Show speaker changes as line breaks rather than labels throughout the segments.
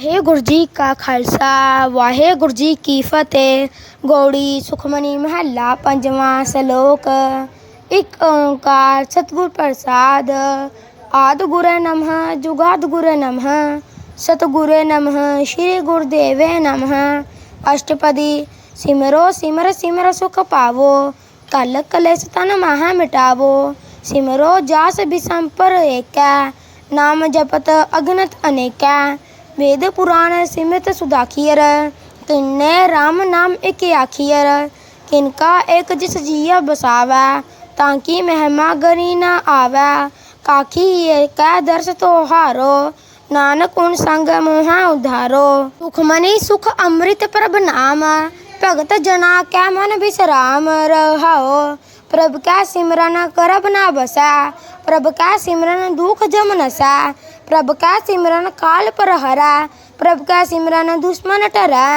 वाहे गुरु जी का खालसा वाहे गुरु जी की फतेह। गौड़ी, सुखमनी महला पंजवा श्लोक। एक ओंकार, सतगुर प्रसाद। आदि गुरु नम जुगाद गुरु नम। सतगुर नम, श्री गुरुदेव नम। अष्टपदी, सिमरो, सिमर सिमर सुख पावो। कल कलेश तन महा मिटावो। सिमरो जास भी एक। नाम जपत अगनत अनेका। वेद पुराण सिमृत सुदाखियर किन्ने राम नाम एक आखियर किनका एक जिस जिया बसावै ताकि महिमा गरी न आवै काखी कै दर्श तो हारो नानक उन संग मोहा उधारो सुखमनी सुख अमृत प्रभ नाम भगत जना कै मन विश्राम रहाओ प्रभ कै सिमरन करब ना बसै प्रभ कै सिमरन दुख जम नसै प्रभ कै सिमरन काल पर हरै प्रभ कै सिमरन दुश्मन टरै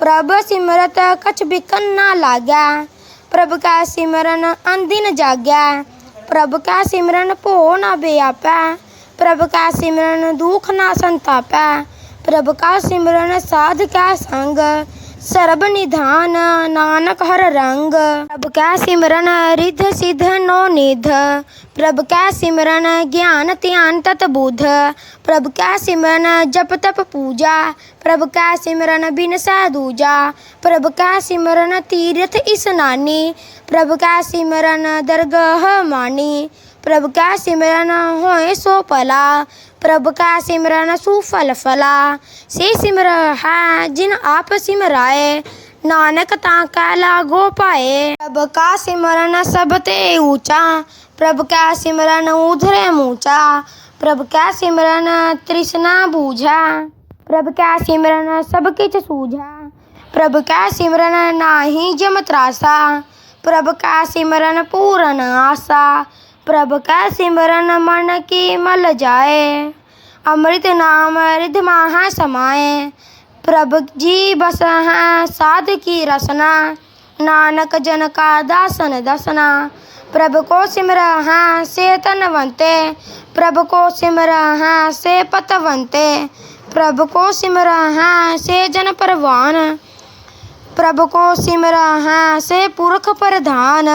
प्रभ सिमरत कछ बिकन ना लागै प्रभ कै सिमरन अनदिन जागै प्रभ कै सिमरन भो ना बेआपै प्रभ कै सिमरन दुख ना संतापै प्रभ कै सिमरन साध कै संग सर्ब निधान नानक हर रंग। प्रभ का सिमरन, रिध सिद्ध नो निध। प्रभ का सिमरन, ज्ञान त्यान तत बुध। प्रभ का सिमरन, जप तप पूजा। प्रभ का सिमरन बिन सा दूजा। प्रभ का सिमरन, तीर्थ इस स्नानी प्रभ का सिमरन, दरगह मानी। प्रभु का सिमरन होए सो पला प्रभु का सिमरन सुफल फला से सिमर है, जिन आप सिमराए। नानक ताका लागो पाए। प्रभु का सिमरन सब ते ऊँचा। प्रभु का सिमरन उधरे मूचा। प्रभु का सिमरन तृष्णा बूझा। प्रभु का सिमरन सब किच सूझा। प्रभु का सिमरन नाही जम त्रासा। प्रभु का सिमरन पूरन आशा प्रभ का सिमरन मन की मल जाए अमृत नाम रिध महा समाए प्रभ जी बस हैं साध की रसना नानक जन का दासन दसना प्रभ को सिमर हैं से तनवंते प्रभ को सिमर हैं से पतवंते प्रभ को सिमर हैं से जन परवान प्रभ को सिमर हैं से पुरख प्रधान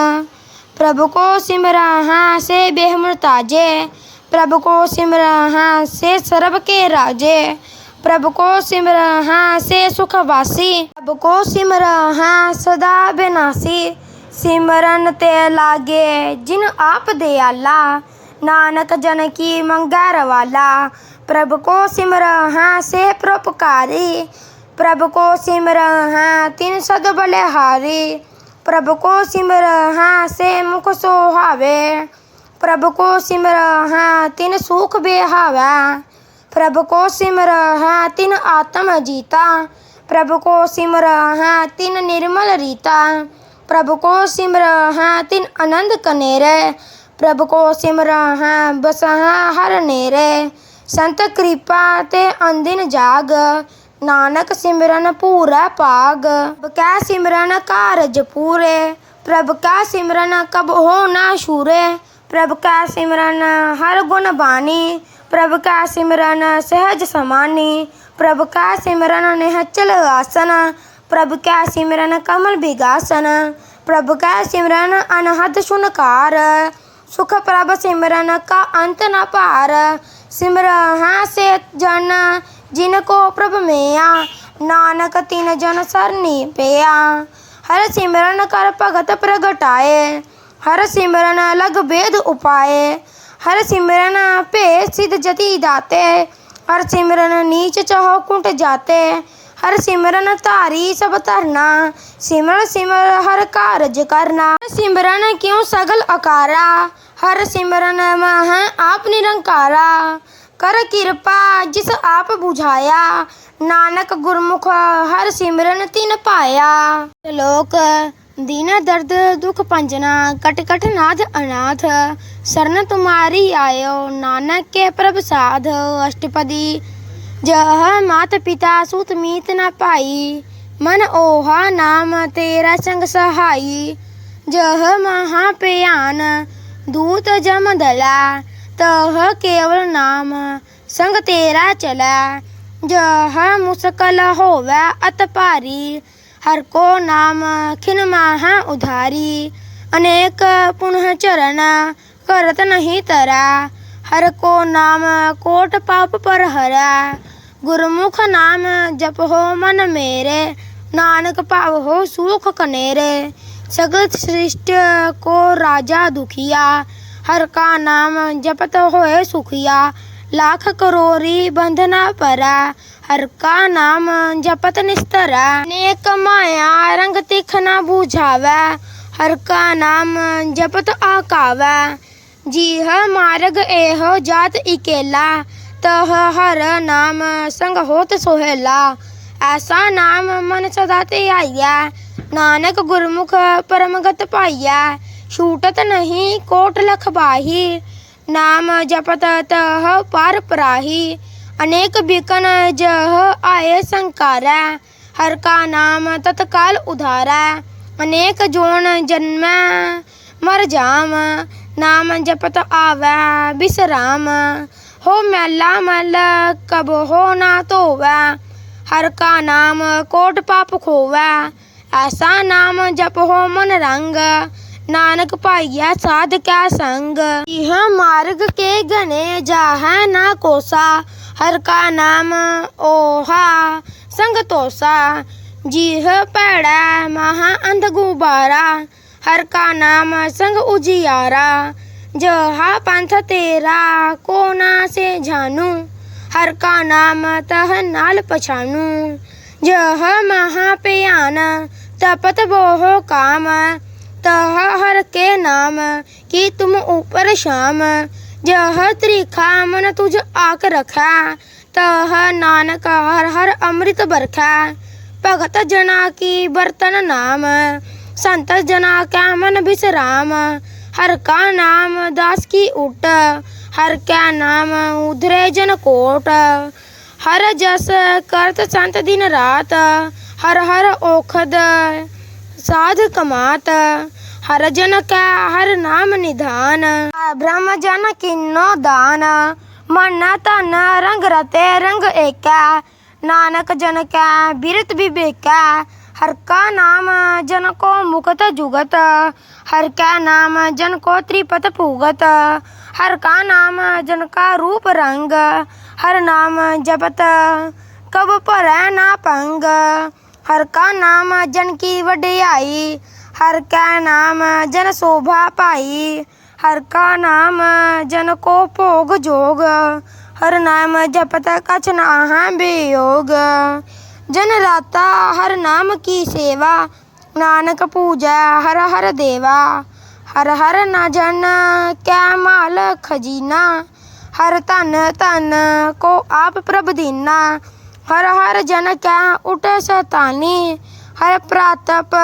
प्रभु को सिमरा हाँ से बेहमर ताजे प्रभु को सिमरा हाँ से सर्व के राजे। प्रभु को सिमरा हाँ से सुखवासी। प्रभु को सिमरा हाँ सदा बिनासी सिमरन ते लागे जिन आप दयाला। नानक जन की मंगर वाला। प्रभु को सिमर हाँ से परोपकारी। प्रभु को सिमर हाँ तीन सद बलिहारी। ਪ੍ਰਭ ਕੋ ਸਿਮਰਹਾ ਸੇ ਮੁਖ ਸੋਹਾਵੇ ਪ੍ਰਭ ਕੋ ਸਿਮਰਹਾ ਤਿਨ ਸੁਖ ਬਿਹਾਵੈ। ਪ੍ਰਭ ਕੋ ਸਿਮਰਹਾ ਤਿਨ ਆਤਮ ਜੀਤਾ। ਪ੍ਰਭ ਕੋ ਸਿਮਰਹਾ ਤਿਨ ਨਿਰਮਲ ਰੀਤਾ। ਪ੍ਰਭ ਕੋ ਸਿਮਰਹਾ ਤਿਨ ਆਨੰਦ ਕਨੇਰੇ। ਪ੍ਰਭ ਕੋ ਸਿਮਰਹਾ ਬਸਹਾ ਹਰ ਨੇਰੇ। ਸੰਤ ਕਿਰਪਾ ਤੇ ਅੰਦਿਨ ਜਾਗ। नानक सिमरन पूरा पाग। कै सिमरन कारज पूरे? प्रभ कै सिमरन कब हो ना सूरे प्रभ कै सिमरन हर गुण बानी? प्रभ कै सिमरन सहज समानी? प्रभ कै सिमरन निहचल आसन? प्रभ कै सिमरन कमल बिगासन? प्रभ कै सिमरन अनहद सुनकार? सुख प्रभ सिमरन का अंत न पार? सिमरह से जन जिनको प्रभ मेया, नानक तिन जन सरनी पेया हर सिमरन कर भगत प्रगटाए, हर सिमरन अलग भेद उपाए। हर सिमरन पे सिद्ध जति दाते, हर सिमरन नीच चहो कुंट जाते। हर सिमरन तारी सब तरना सिमर सिमर हर कारज करना। सिमरन क्यों सगल अकारा, हर सिमरन मह आप निरंकारा। ਕਰ ਕਿਰਪਾ, ਜਿਸ ਆਪ 부ਝਾਇਆ ਨਾਨਕ ਗੁਰਮੁਖ ਹਰ ਸਿਮਰਨ ਤਿਨ ਪਾਇਆ। ਸ਼ਲੋਕ, ਦੀਨਾ ਦਰਦ ਦੁਖ ਪੰਜਨਾ, ਕਟ ਕਟ ਨਾਥ ਅਨਾਥ। ਸਰਨ ਤੁਮਾਰੀ ਆਇਓ, ਨਾਨਕ ਕੇ ਪ੍ਰਭ ਸਾਧ। ਅਸ਼ਟਪਦੀ, ਜਹ ਮਾਤ ਪਿਤਾ ਸੁਤ ਮੀਤ ਨਾ ਭਾਈ ਮਨ ਓਹਾ ਨਾਮ ਤੇਰਾ ਸੰਗ ਸਹਾਈ। ਜਹ ਮਹਾ ਪਿਆਨ, ਦੂਤ ਜਮ ਦਲਾ। तह केवल नाम, संग तेरा चला। जह मुस्कल होवे अत पारी, हर को नाम खिन माह उधारी। अनेक पुनः चरण करत नहीं तरा, हर को नाम कोट पाप पर हरा। गुरमुख नाम जप हो मन मेरे, नानक पाव हो सुख कनेरे। सगत सृष्ट को राजा दुखिया हर का नाम जपत होए सुखिया लाख करोरी बंधना परा हर का नाम जपत निस्तरा नेक माया रंग तिखना बुझावे हर का नाम जपत आकावे जीह मार्ग एहो जात इकेला तह हर नाम संग होत सोहेला ਐਸਾ ਨਾਮ ਮਨ ਸਦਾ ਤੇ ਆਈਐ ਨਾਨਕ ਗੁਰਮੁਖ ਪਰਮਗਤ ਪਾਈਐ ਛੂਟਤ ਨਹੀਂ ਕੋਟ ਲਖ ਬਾਹੀ ਨਾਮ ਜਪਤ ਤਹ ਪਰ ਪਰਾਹੀ ਅਨੇਕ ਬਿਕਨ ਜਹ ਆਏ ਸੰਕਾਰੈ ਹਰ ਕਾ ਨਾਮ ਤਤਕਾਲ ਉਧਾਰੈ ਅਨੇਕ ਜੋਨ ਜਨਮੈ ਮਰ ਜਾਮ ਨਾਮ ਜਪਤ ਆਵੈ ਬਿਸਰਾਮ ਹੋ ਮੈਲਾ ਮਲ ਕਬ ਹੋ ਨਾ ਧੋਵੈ ਹਰ ਕਾ ਨਾਮ ਕੋਟ ਪਾਪ ਖੋਵੈ ਐਸਾ ਨਾਮ ਜਪ ਹੋ ਮਨ ਰੰਗ नानक पाइया साध क्या संग? यह मार्ग के घने है ना कोसा, हर का नाम ओहा, संग तोसा। जीह पड़ा महा अंध गुबारा हर का नाम संग उजियारा। जहा पंथ तेरा कोना से जानू, हर का नाम तह नाल पछानू। जह महा पयान, तपत बोहो काम तह हर के नाम की तुम ऊपर शाम जह त्रिखा मन तुझ आक रखा तह नानक हर हर अमृत बरखा भगत जना की बर्तन नाम संत जना का मन विश्राम हर का नाम दास की उट हर क्या नाम उधरे जन कोट हर जस करत संत दिन रात हर हर ओखद साध कमात, हर जन का हर नाम निधान। ब्रह्म जन किन्नो दान मन तन रंग रते रंग एका। नानक जन का बिरत विवेका हर का नाम जन को मुकत जुगत। हर का नाम जन को त्रिपत पूगत। हर का नाम जन का रूप रंग। हर नाम जपत, कब पर ना पंग। ਹਰ ਕਾ ਨਾਮ ਜਨ ਕੀ ਵਡਿਆਈ, ਹਰ ਕੈ ਨਾਮ ਜਨ ਸੋਭਾ ਪਾਈ, ਹਰ ਕਾ ਨਾਮ ਜਨ ਕੋ ਭੋਗ ਜੋਗ, ਹਰ ਨਾਮ ਜਪਤ ਕਛ ਨਾਹਾਂ ਬਿਯੋਗ। ਜਨ ਰਾਤਾ ਹਰ ਨਾਮ ਕੀ ਸੇਵਾ, ਨਾਨਕ ਪੂਜੈ ਹਰ ਹਰ ਦੇਵਾ, ਹਰ ਹਰ ਨਾ ਜਨ ਕੈ ਮਾਲ ਖਜੀਨਾ, ਹਰ ਧਨ ਧਨ ਕੋ ਆਪ ਪ੍ਰਭ ਦੀਨਾ हर हर जन क्या उठ सतानी हर प्रातप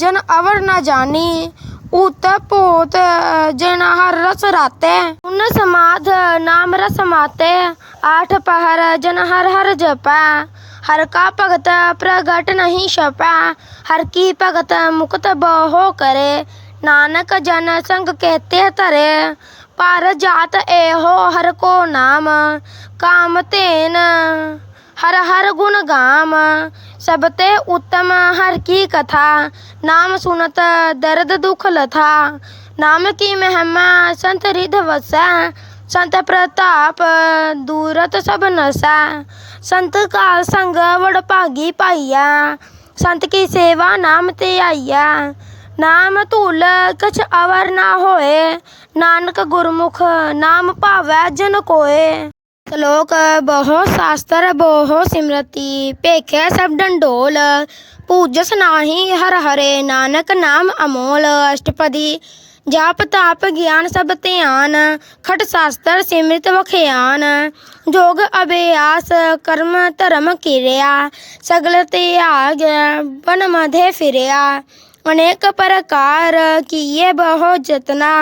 जन अवर न जानी उत पोत जन हर रस राते उन समाध नाम रस माते आठ पहर जन हर हर जपा हर का भगत प्रगट नहीं छपा हर की भगत मुक्त बहो करे नानक जन संग कहते तरे पर जात एहो हर को नाम काम तेन हर गुन गाम। सबते उत्तम हर की कथा। नाम सुनत दर्द दुख लथा। नाम की महिमा संत रिध वसा। संत प्रताप दूरत सब नसा। संत का संग वड़ भागी पाइया संत की सेवा नाम ते आइया नाम धूल कछ अवर ना होए। नानक गुरमुख नाम पावै जन कोय ਸ਼ਲੋਕ ਬਹੁ ਸ਼ਾਸਤਰ बहु ਸਿਮਰਤੀ भेखे ਸਭ ਡੰਡੋਲ पूजस नाही ਹਰ ਹਰੇ, ਨਾਨਕ ਨਾਮ ਅਮੋਲ, ਅਸ਼ਟਪਦੀ ਜਾਪ ਤਾਪ ਗਿਆਨ ਸਭ ਧਿਆਨ, ਖਟ ਸਾਸਤਰ ਸਿਮ੍ਰਿਤ ਵਖਿਆਨ, ਜੋਗ ਅਭਿਆਸ ਕਰਮ ਧਰਮ ਕਿਰਿਆ, ਸਗਲ ਤੇ ਆਗ ਬਨ ਮਧੇ ਫਿਰਿਆ। अनेक प्रकार किए बहु जतना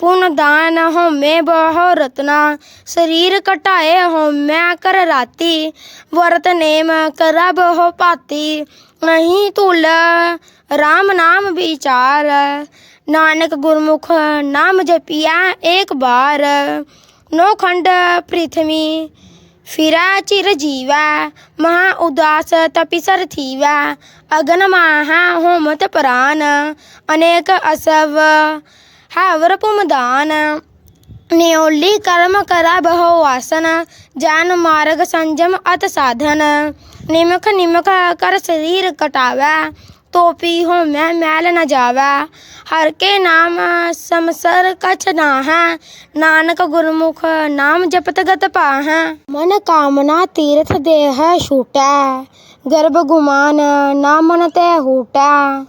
पुण्य दान होमे बहु रत्ना। शरीर कटाए होम्या कर राती, व्रत नेम करा बहु पाती। नहीं तुल, राम नाम विचार, नानक गुरमुख नाम जपिया एक बार। नौ खंड पृथ्वी फिरा चिरजीवा महा उदास तपिसर थीवा अगन माहा होमत प्राण अनेक असव हावर पुमदान ਨਿਉਲੀ ਕਰਮ ਕਰਾ ਬਹੁ ਆਸਨ ਜਾਨ ਮਾਰਗ ਸੰਜਮ ਅਤ ਸਾਧਨ ਨਿਮਖ ਨਿਮਖ ਕਰ ਸਰੀਰ ਕਟਾਵੈ ਤੋਪੀ ਹੋਮੈ ਮੈਲ ਨ ਜਾਵੈ। ਹਰ ਕੇ ਨਾਮ ਸਮਸਰ ਕਛ ਨਾਹੈ ਨਾਨਕ ਗੁਰਮੁਖ ਨਾਮ ਜਪਤ ਗਤ ਪਾਹੈ। ਮਨ ਕਾਮਨਾ ਤੀਰਥ ਦੇਹ ਛੂਟੈ। ਗਰਭ ਗੁਮਾਨ ਨਾ ਮਨ ਤੈ ਹੂਟੈ।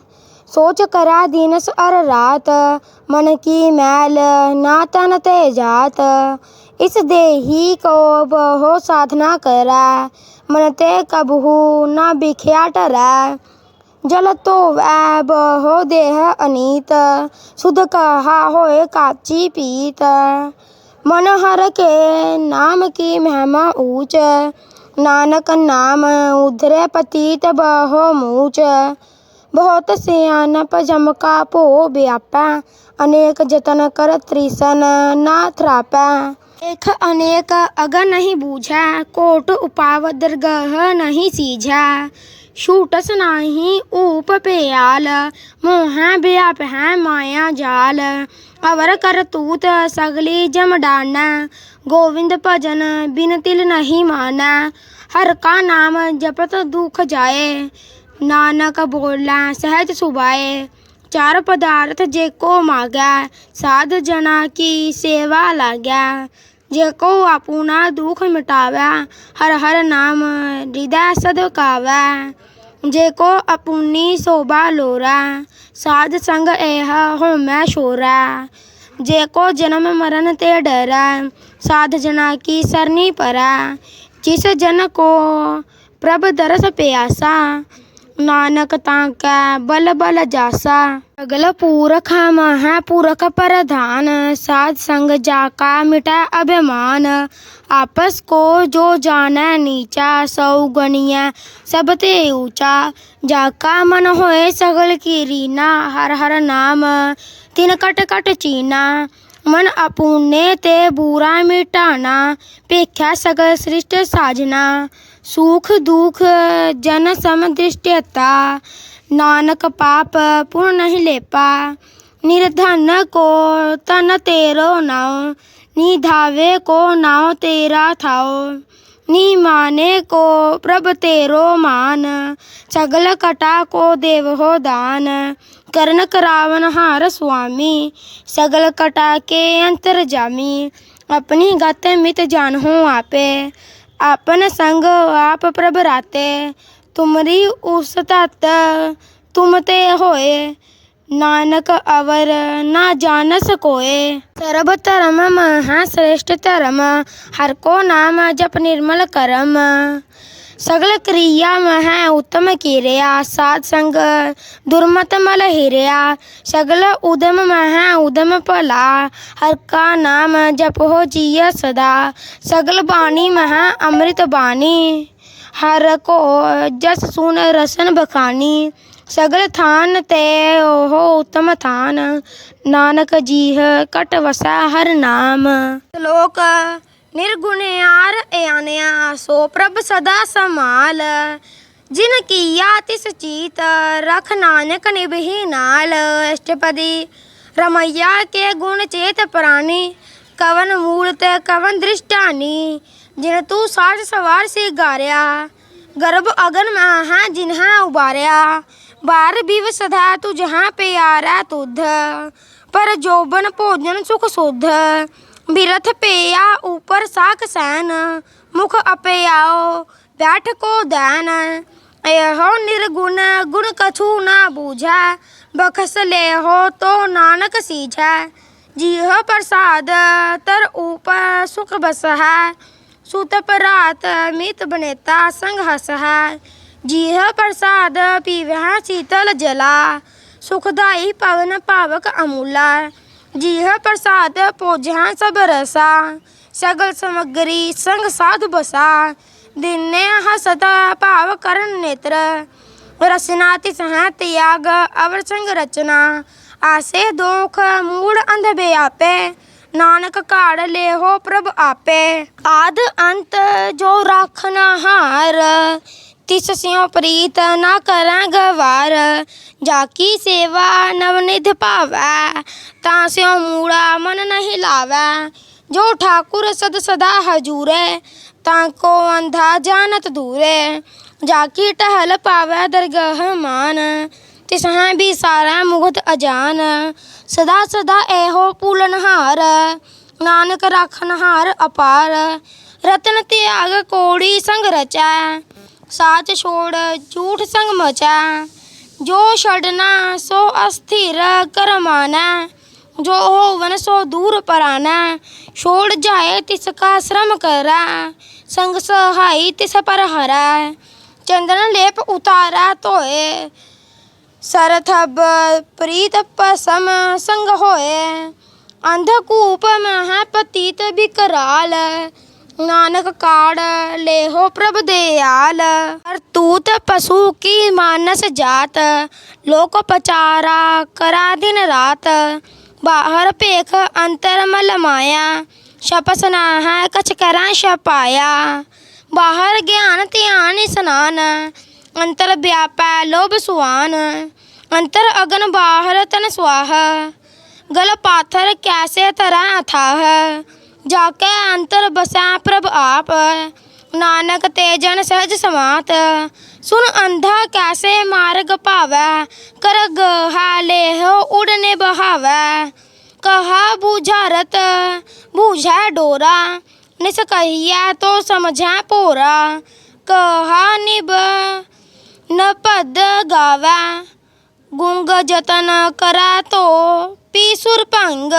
ਸੋਚ ਕਰਾ ਦਿਨਸ ਅਰ ਰਾਤ। ਮਨ ਕੀ ਮੈਲ ਨਾ ਤਨ ਤੇ ਜਾਤ। ਇਸ ਦੇਹੀ ਕੋ ਬਹੁ ਸਾਧਨਾ ਕਰੈ। ਮਨ ਤੇ ਕਬਹੂ ਨਾ ਬਿਖਿਆ ਟਰੈ। जलतोवैभव देह अनीत सुधकहा होय काची पीत मनहर के नाम की महमा ऊंच नानक नाम उधरे पतीत बहो मूच बहुत सियानप जमका पो व्यापै अनेक जतन कर त्रिसन ना थ्रापै देख अनेक अग नहीं बूझा कोट उपाव दरगह नहीं सीझा ਉਪਾਵ ਦਰਗਹ ਨਹੀਂ ਛੂਟਸ ਨਾਹੀ ਊਪ ਪਿਆਲ ਮੋਹ ਵਿਆਪ ਮਾਇਆ ਜਾਲ। ਅਵਰ ਕਰ ਤੂਤ ਸਗਲੀ ਜਮਡਾਨਾ ਗੋਵਿੰਦ ਭਜਨ ਬਿਨ ਤਿਲ ਨਹੀਂ ਮਾਨਾ। ਹਰ ਕਾ ਨਾਮ ਜਪਤ ਦੁਖ ਜਾਏ, ਨਾਨਕ ਬੋਲਾ ਸਹਿਜ ਸੁਭਾਏ। ਚਾਰ ਪਦਾਰਥ ਜੇ ਕੋ ਮਾਗੈ, ਸਾਧ ਜਨਾ ਕੀ ਸੇਵਾ ਲਾਗੈ। जेको आपूना दुख मिटावै, हर हर नाम हृदय सदकवै जेको अपूनी शोभा लोरै साध संग एह होमै शोरै। जेको जन्म मरण ते डरै, साध जना की सरनी परै। जिस जन को प्रभ दरस प्यासा नानक तांकै बल बल जासा सगल पुरख मह पुरख प्रधान साध संग जाका मिटा अभिमान आपस को जो जाने नीचा सौ गणिया सब ते ऊंचा जाका मन होए सगल की रीना हर हर नाम तिन कट कट चीना ਮਨ ਆਪੂਨੇ ਤੇ ਬੂਰਾ ਮਿਟਾਣਾ ਭੇਖਿਆ ਸਗਲ ਸ੍ਰਿਸ਼ਟ ਸਾਜਣਾ सुख दुख, जन समृष्टता नानक पाप पूर्ण नहीं लेपा। निर्धन को तन तेरो नाव निधावे को नाव तेरा थाओ। नी माने को प्रभ तेरो मान, सगल कटा को देव हो दान। कर्ण करावन हार स्वामी, सगल कटा के अंतर जामी। अपनी गत मित जान हो आपे। ਆਪਨ ਸੰਗ ਆਪ ਪ੍ਰਭ ਰਾਤੇ, ਤੁਮਰੀ ਉਸ ਤਤ ਤੁਮ ਤੇ ਹੋਏ, ਨਾਨਕ ਅਵਰ ਨਾ ਜਾਣਸ ਕੋਏ ਸਰਬ ਧਰਮ ਮਹਾ ਸ੍ਰੇਸ਼ਟ ਧਰਮ, ਹਰ ਕੋ ਨਾਮ ਜਪ ਨਿਰਮਲ ਕਰਮ। ਸਗਲ ਕ੍ਰਿਆ ਮਹਿ ਉਤਮ ਕੀਰਿਆ, ਸਾਧ ਸੰਗ ਦੁਰਮਤ ਮਲ ਹਿਰਿਆ। ਸਗਲ ਉਦਮ ਮਹਿ ਉਦਮ ਭਲਾ, ਹਰ ਕਾ ਨਾਮ ਜਪੋ ਜੀਅ ਸਦਾ। ਸਗਲ ਬਾਣੀ ਮਹਿ ਅੰਮ੍ਰਿਤ ਬਾਣੀ, ਹਰ ਕੋ ਜਸ ਸੁਨ ਰਸਨ ਬਖਾਨੀ। ਸਗਲ ਥਾਨ ਤੇ ਉਹ ਉਤਮ ਥਾਨ, ਨਾਨਕ ਜੀਹ ਕਟ ਵਸਾ ਹਰ ਨਾਮ। ਸ਼ਲੋਕ ਨਿਰਗੁਣਿਆਰ ਇਆਨਿਆ, ਸੋ ਪ੍ਰਭ ਸਦਾ ਸਮਾਲ ਜਿਨ ਕੀਆ ਤਿਸ ਚੀਤ, ਰਖ ਨਾਨਕ ਨਿਭੀ ਨਾਲ। ਅਸ਼ਟਪਦੀ, ਰਮਈਆ ਕੇ ਗੁਣ ਚੇਤ ਪ੍ਰਾਣੀ ਕਵਨ ਮੂਲਤ ਕਵਨ ਦ੍ਰਿਸ਼ਟਾਨੀ। ਜਿਨ ਤੂੰ ਸਾਜ ਸਵਾਰ ਸੇ ਗਾਰਿਆ ਗਰਭ ਅਗਨ ਮਹਾ ਜਿਨਹਾ ਉਬਾਰਿਆ। ਬਾਰ ਬਿਵ ਸਦਾ ਤੂ ਜਹਾਂ ਪਿਆਰਾ ਤੁਧ, ਪਰ ਜੋਬਨ ਭੋਜਨ ਸੁਖ ਸੁਧ। बिरथ पेया ऊपर साख सैन। मुख अपेयाओ, बैठ को दैन। एहो निर्गुण, गुण कछु न बूझा। बखस ले हो तो नानक सीझ। जीह प्रसाद, तर ऊपर सुख बस। है सुत परात, मित बनेता संग हस। है जीह प्रसाद पीवह शीतल जला। सुखदाई पवन पावक अमूला। जिह प्रसाद पोजहाँ सब रसा सगल समग्री संग साधु बसा दिने हसत भाव करण नेत्र रसनाति सह त्याग अवर संग रचना आसे दोख मूड अंध बे आपे ਨਾਨਕ ਘਾੜ ਲੇਹੋ ਪ੍ਰਭ ਆਪੇ ਆਦ ਅੰਤ ਜੋ ਰਾਖਨਾ ਹਾਰ ਤਿਸ ਸਿਉ ਪ੍ਰੀਤ ਨਾ ਕਰਾਂ ਗਵਾਰ ਜਾ ਕੀ ਸੇਵਾ ਨਵਨਿਧ ਭਾਵੈ, ਤਾਂ ਸਿਉ ਮੂੜਾ ਮਨ ਨਹੀਂ ਲਾਵੈ। ਜੋ ਠਾਕੁਰ ਸਦ ਸਦਾ ਹਜ਼ੂਰੈ, ਤਾਂ ਕੋ ਅੰਧਾ ਜਾਣਤ ਦੂਰੇ। ਜਾ ਕੀ ਟਹਲ ਪਾਵੈ ਦਰਗਹ ਮਾਨ, ਤਿਸ ਹੈ ਵੀ ਸਾਰਾ ਮੁਗਤ ਅਜਾਨ। ਸਦਾ ਸਦਾ ਇਹੋ ਪੂਲਨਹਾਰ ਨਾਨਕ ਰਾਖਨਹਾਰ ਅਪਾਰ। ਰਤਨ ਤਿਆਗ ਕੋੜੀ ਸੰਗ ਰਚੈ ਸਾਚ ਛੋੜ ਝੂਠ ਸੰਗ ਮਚੈ ਜੋ ਛੜਨਾ ਸੋ ਅਸਥਿਰ ਕਰਮਾਨਾ ਜੋ ਹੋਵਨ ਸੋ ਦੂਰ ਪਰਾਨਾ ਛੋੜ ਜਾਏ ਤਿਸ ਕਾ ਸ਼ਰਮ ਕਰਾ ਸੰਗ ਸਹਾਈ ਤਿਸ ਪਰ ਹਰਾ ਚੰਦਨ ਲੇਪ ਉਤਾਰਾ ਧੋਏ ਸਰਥਬ ਪ੍ਰੀਤ ਪਸਮ ਸੰਗ ਹੋਏ ਅੰਧ ਕੂਪ ਮਹਾ ਪਤੀਤ ਬਿਕਰਾਲ ਨਾਨਕ ਕਾੜ ਲੇਹੋ ਪ੍ਰਭ ਦਿਆਲ ਹਰਤੂਤ ਪਸ਼ੂ ਕੀ ਮਾਨਸ ਜਾਤ? ਲੋਕ ਪਚਾਰਾ ਕਰਾ ਦਿਨ ਰਾਤ। ਬਾਹਰ ਭੇਖ ਅੰਤਰ ਮਲ ਮਾਇਆ। ਛਪਸ ਨਾ ਹੈ ਕਛ ਕਰਾਂ ਛਪਾਇਆ। ਬਾਹਰ ਗਿਆਨ ਧਿਆਨ ਇਸਨਾਨ। ਅੰਤਰ ਵਿਆਪੈ ਲੋਭ ਸੁਆਨ। ਅੰਤਰ ਅਗਨ ਬਾਹਰ ਤਨ ਸੁਆਹ ਗਲ ਪਾਥਰ ਕੈਸੇ ਤਰ੍ਹਾਂ ਅਥਾਹ? जाके अंतर बसें, प्रभ आप, नानक तेजन सहज समात। सुन अंधा कैसे मार्ग पावे कर गहा लेह उड़ने बहावे। कहा बुझारत, बूझा डोरा निस कहिया तो समझा पोरा। कहा निब न पद गावा, गुंग जतन करा तो पीसुर पंग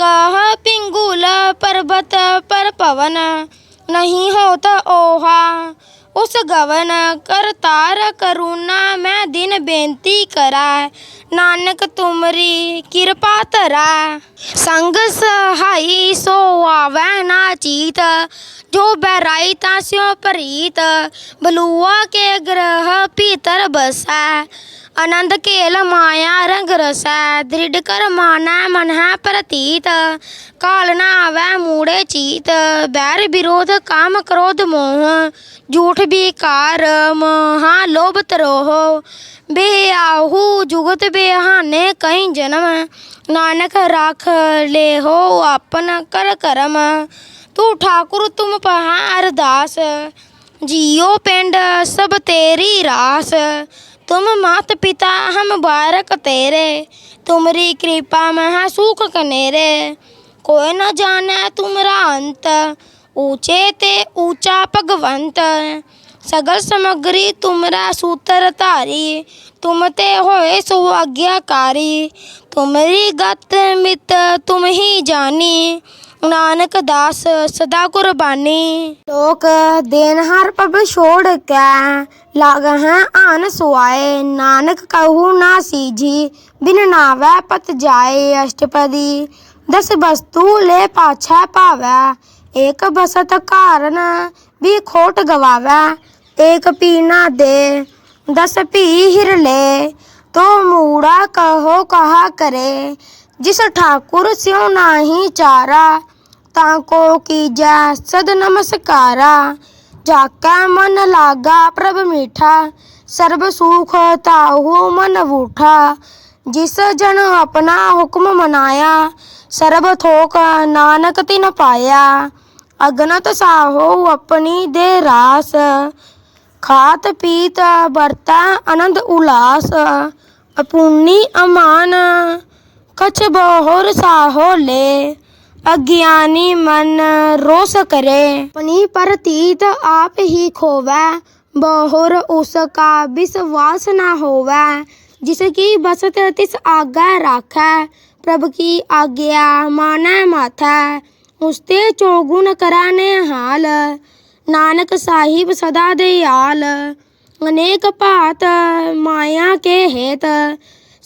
कह पिंगुल पर्वत पर पवन नहीं होता ओहा। उस गवन कर तार करुणा मैं दिन बेनती करा। नानक तुमरी कृपा तरा। संग सहाई सो आवे ना चीत। जो बैराई तास्यो परीत। बलुआ के ग्रह पीतर बसा। अनंत केल माया रंग रसै दृढ़ कर मानै मनः प्रतीत काल न आवै मूड़े चीत बैर विरोध काम क्रोध मोह झूठ बेकार महा लोभ तरोह बे आहु जुगत बेहाने कई जन्म नानक राख ले हो आपन कर करम ਤੂੰ ਠਾਕੁਰ ਤੁਮ ਪਹਾ ਅਰਦਾਸ ਜੀਓ ਪਿੰਡ ਸਭ ਤੇਰੀ ਰਾਸ तुम मात पिता हम बारक तेरे। तुमरी कृपा महा सुख कनेरे। कोई न जाने तुमरा अंत, ऊँचे ते ऊँचा भगवंत। सगल समग्री तुमरा सूत्र धारी, तुम ते होए सो आज्ञाकारी तुमरी गत मित तुम ही जानी। ਨਾਨਕ ਦਾਸ ਸਦਾ ਕੁਰਬਾਨੀ। ਲੋਕ ਦੇਨਹਾਰ ਪਬ ਛੋੜ ਕੇ ਲਾਗ ਹੈ ਆਨ ਸੁਆਏ। ਨਾਨਕ ਕਹੂ ਨਾ ਸੀਜੀ, ਬਿਨ ਨਾਵੈ ਪਤ ਜਾਏ ਅਸ਼ਟਪਦੀ। ਦਸ ਵਸਤੂ ਲੈ ਪਾਛੈ ਭਾਵੈ, ਏਕ ਬਸਤ ਕਾਰਨ ਵੀ ਖੋਟ ਗਵਾਵੈ। ਏਕ ਪੀਨਾ ਦੇ, ਦਸ ਭੀ ਹਿਰ ਲੈ, ਤੋ ਮੂੜਾ ਕਹੋ ਕਹਾ ਕਰੇ। ਜਿਸ ਠਾकुर ਸਿਉ ਨਾਹੀ ਚਾਰਾ, ਤਾਂ ਕੋ ਕੀਜੈ ਸਦ ਨਮਸਕਾਰਾ। ਜਾਕਾ ਮਨ ਲਾਗਾ ਪ੍ਰਭ ਮੀਠਾ, ਸਰਬ ਸੁਖ ਤਾਹੂ ਮਨ ਬੂਠਾ ਜਿਸ ਜਨ ਆਪਣਾ ਹੁਕਮ ਮਨਾਇਆ, ਸਰਬ ਥੋਕ ਨਾਨਕ ਤਿਨ ਪਾਇਆ। ਅਗਨਤ ਸਾਹੋ ਆਪਣੀ ਦੇ ਰਾਸ, ਖਾਤ ਪੀਤ ਵਰਤਾ ਆਨੰਦ ਉਲਾਸ। ਅਪੂਨੀ ਅਮਾਨ कछ बहुर साहो ले अज्ञानी मन रोस करे। पर प्रतीत आप ही खोवे, बहुर उसका विश्वास न होवे। जिसकी बसत तिस आज्ञा राखे, प्रभ की आज्ञा माने माथा। उसते चौगुन कराने हाल, नानक साहिब सदा दयाल। अनेक पात माया के हेत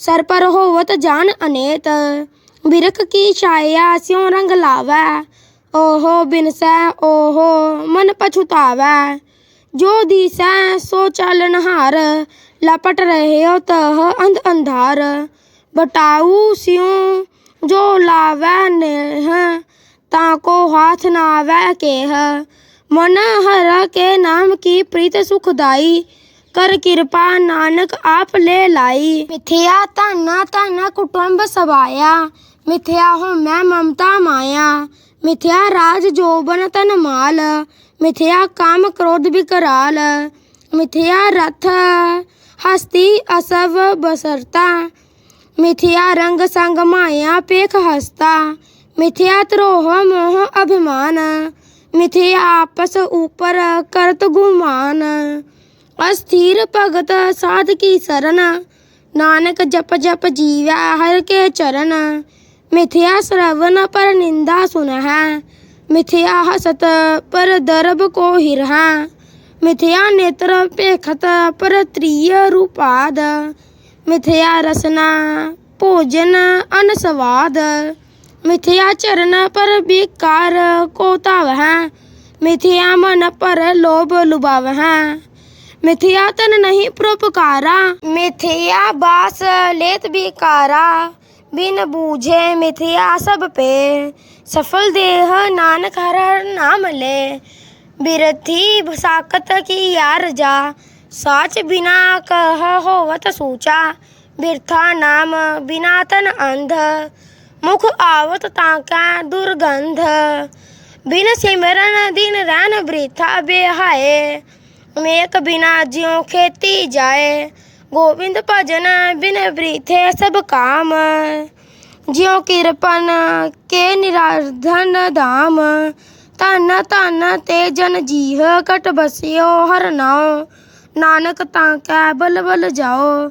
सर पर होवत जान अनेत। बिरख की छाया स्यों रंग लावै। ओहो बिनसै ओहो मन पछुतावै जो दिसै, सो चालनहार लपट रहे हो तह अंध अंधार। बटाऊ स्यों जो लावै नेह, ताको हाथ नावै केह। मन हर के नाम की प्रीत सुखदाई कर कृपा नानक आप ले लाई। मिथिया ताना ताना कुटुंब सवाया मिथिया हो मैं ममता माया। मिथिया राज जोबन तन माल। मिथिया काम क्रोध बिकराल मिथिया रथ हस्ती असव बसरता। मिथिया रंग संग माया पेख हस्ता। मिथिया त्रोह मोह अभिमान। मिथिया आपस ऊपर करत गुमान। अस्थिर भगत साध की शरण। नानक जप जप जीवा हर के चरण। मिथ्या श्रवण पर निंदा सुन है मिथ्या हसत पर दरब को हिरहा। मिथ्या नेत्र पेखत पर त्रिय रूपाद। मिथ्या रसना भोजन अनस्वाद। मिथ्या चरण पर विकार कोताव है मिथ्या मन पर लोभ लुभाव है मिथिया तन नहीं प्रोपकारा। मिथिया बास लेत बिकारा बिन बूझे मिथिया सब पे। सफल देह नानक हर हर नाम ले। बिरथी साकत की यार जा। साच बिना कह होवत सूचा। बिरथा नाम बिना तन अंध। मुख आवत ताका दुर्गंध। बिन सिमरन दिन रन वृथा बेहाय ਦੁਰਗੰਧ ਬਿਨ ਸਿਮਰਨ ਦਿਨ ਰਹਿਨ ਬ੍ਰਿਥਾ ਬਿਹਾਏ ਮੇਕ ਬਿਨਾ ਜਿਉ ਖੇਤੀ ਜਾਏ। ਗੋਬਿੰਦ ਭਜਨ ਬਿਨ ਬ੍ਰਿਥੇ ਸਭ ਕਾਮ। ਜਿਉ ਕਿਰਪਨ ਕੇ ਨਿਰਾਧਨ ਧਾਮ। ਧਨ ਧਨ ਤੇ ਜਨ ਜੀਹ ਕਟ ਬਸਿਓ ਹਰ ਨਾਉ। ਨਾਨਕ ਤਾਂ ਕੈ ਬਲ ਬਲ ਜਾਓ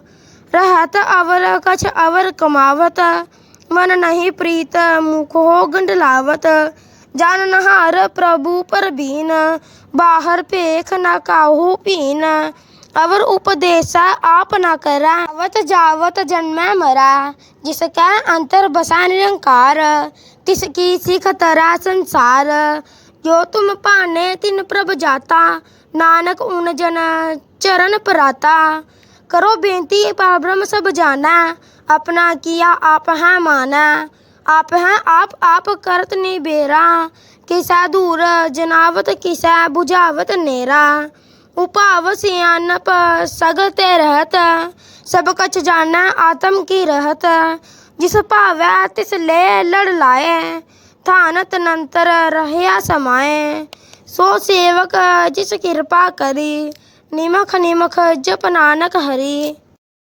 ਰਹਤ ਅਵਰ ਕਛ ਅਵਰ ਕਮਾਵਤ। ਮਨ ਨਹੀਂ ਪ੍ਰੀਤ ਮੁਖ ਹੋ ਗੰਡਲਾਵਤ जान जाननहार प्रभु पर बीन, बाहर पेख न काहू पीन। अवर उपदेशा आप न करा अवत जावत जन्म मरा। जिसका अंतर बसा निरंकार, तिसकी सिख तरा संसार। जो तुम पाने तिन प्रभ जाता, नानक उन जन चरण पराता। करो बेनती पर ब्रह्म सब जाना, अपना किया आप है माना। आपह आप आप करत ने बेरा। किसा दूर जनावत, किसा बुझावत नेरा। उपाव सियानप सगते रहत। सब कछ जाना, आत्म की रहत। जिस भावै, तिस ले लड़ लाए। थानत नंतर रहया समाए। सो सेवक, जिस कृपा करी। निमख निमख, जप नानक हरी।